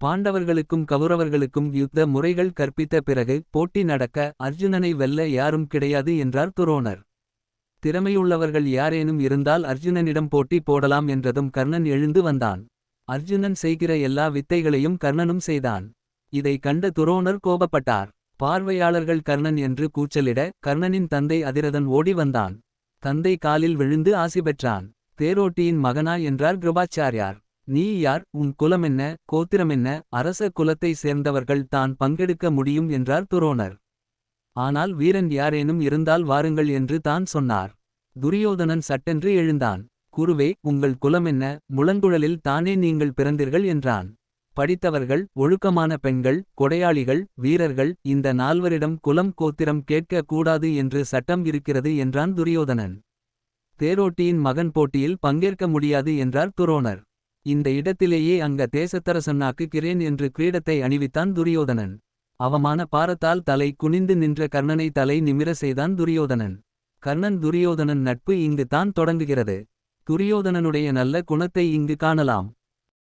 பாண்டவர்களுக்கும் கவுரவர்களுக்கும் யுத்த முறைகள் கற்பித்த பிறகு போட்டி நடக்க அர்ஜுனனை வெல்ல யாரும் கிடையாது என்றார் துரோணர். திறமையுள்ளவர்கள் யாரேனும் இருந்தால் அர்ஜுனனிடம் போட்டி போடலாம் என்றதும் கர்ணன் எழுந்து வந்தான். அர்ஜுனன் செய்கிற எல்லா வித்தைகளையும் கர்ணனும் செய்தான். இதை கண்ட துரோணர் கோபப்பட்டார். பார்வையாளர்கள் கர்ணன் என்று கூச்சலிட கர்ணனின் தந்தை அதிரதன் ஓடி வந்தான். தந்தை காலில் விழுந்து ஆசி பெற்றான். தேரோட்டியின் மகனா என்றார் கிருபாச்சாரியார். நீ யார் உன் குலமென்ன கோத்திரமென்ன அரச குலத்தை சேர்ந்தவர்கள் தான் பங்கெடுக்க முடியும் என்றார் துரோணர். ஆனால் வீரன் யாரேனும் இருந்தால் வாருங்கள் என்று தான் சொன்னார். துரியோதனன் சட்டென்று எழுந்தான். குருவே உங்கள் குலமென்ன முழங்குழலில் தானே நீங்கள் பிறந்தீர்கள் என்றான். படித்தவர்கள் ஒழுக்கமான பெண்கள் கொடையாளிகள் வீரர்கள் இந்த நால்வரிடம் குலம் கோத்திரம் கேட்க கூடாது என்று சட்டம் இருக்கிறது என்றான் துரியோதனன். தேரோட்டியின் மகன் போட்டியில் பங்கேற்க முடியாது என்றார் துரோணர். இந்த இடத்திலேயே அங்க தேசத்தரசன்னாக்கு கிரேன் என்று கிரீடத்தை அணிவித்தான் துரியோதனன். அவமான பாரத்தால் தலை குனிந்து நின்ற கர்ணனை தலை நிமிர செய்தான் துரியோதனன். கர்ணன் துரியோதனன் நட்பு இங்கு தான் தொடங்குகிறது. துரியோதனனுடைய நல்ல குணத்தை இங்கு காணலாம்.